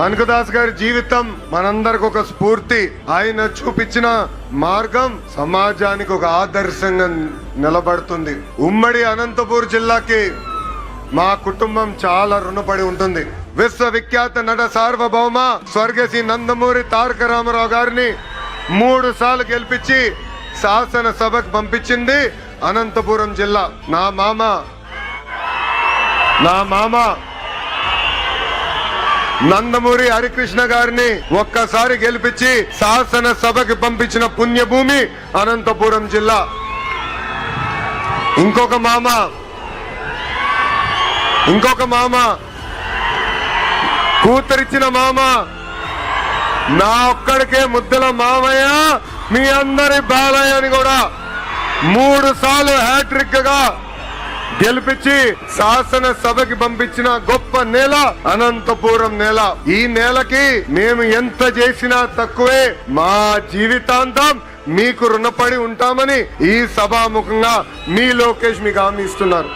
కనకదాస్ గారి జీవితం మనందరికి ఒక స్ఫూర్తి. ఆయన చూపించిన మార్గం సమాజానికి ఒక ఆదర్శంగా నిలబడుతుంది. ఉమ్మడి అనంతపూర్ జిల్లాకి మా కుటుంబం చాలా రుణపడి ఉంటుంది. విశ్వవిఖ్యాత నట సార్వభౌమ స్వర్గశ్రీ నందమూరి తారక రామారావు గారిని మూడు సార్లు గెలిపించి శాసనసభకు పంపించింది అనంతపురం జిల్లా. నా మామ. నా మామ. నందమూరి హరికృష్ణ గారిని ఒక్కసారి గెలిపించి శాసన సభకి పంపించిన పుణ్యభూమి అనంతపురం జిల్లా. ఇంకొక మామ. ఇంకొక మామ. కూతురిచ్చిన మామ. నా ఒక్కడికే ముద్దల మామయ్య మీ అందరి బాలయ్య అని కూడా మూడు సార్లు హ్యాట్రిక్గా గెలిపించి శాసన సభకి పంపించిన గొప్ప నేల అనంతపురం నేల. ఈ నేలకి మేము ఎంత చేసినా తక్కువే. మా జీవితాంతం మీకు రుణపడి ఉంటామని ఈ సభాముఖంగా మీ లోకేష్ మీకు హామీ ఇస్తున్నారు.